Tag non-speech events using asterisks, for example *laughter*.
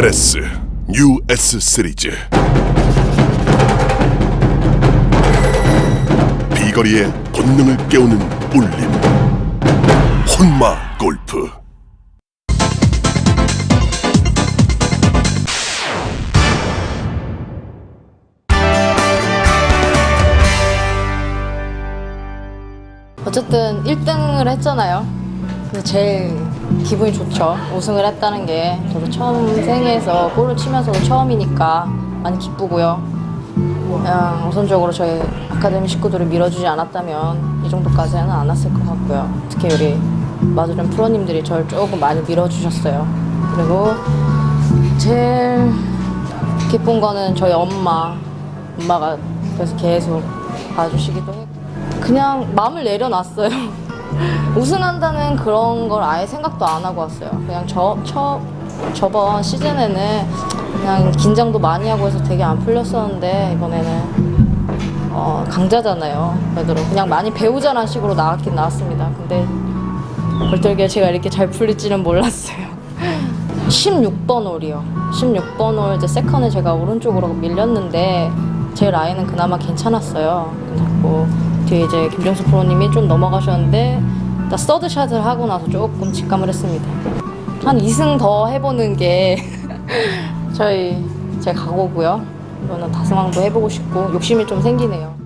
페레스 뉴 S 시리즈 비거리의 본능을 깨우는 울림. 혼마 골프. 어쨌든 1등을 했잖아요. 제일 기분이 좋죠. 우승을 했다는 게 저도 처음 생애에서 볼을 치면서도 처음이니까 많이 기쁘고요. 그냥 우선적으로 저희 아카데미 식구들을 밀어주지 않았다면 이 정도까지는 안 왔을 것 같고요. 특히 우리 마주련 프로님들이 저를 조금 많이 밀어주셨어요. 그리고 제일 기쁜 거는 저희 엄마, 엄마가 계속 봐주시기도 했고 그냥 마음을 내려놨어요. *laughs* 우승한다는 그런 걸 아예 생각도 안 하고 왔어요. 그냥 저, 저, 저번 시즌에는 그냥 긴장도 많이 하고 해서 되게 안 풀렸었는데 이번에는 어, 강자잖아요. 그래도 그냥 많이 배우자는 식으로 나왔긴 나왔습니다. 근데 벌떨게 제가 이렇게 잘 풀릴지는 몰랐어요. *laughs* 16번 홀이요. 16번 홀 이제 세컨에 제가 오른쪽으로 밀렸는데 제 라인은 그나마 괜찮았어요. 그리고 뒤에 이제 김정수 프로님이 좀 넘어가셨는데 나 서드샷을 하고 나서 조금 직감을 했습니다. 한 2승 더 해보는 게 *laughs* 저희 제 각오고요. 이거는 다승왕도 해보고 싶고 욕심이 좀 생기네요.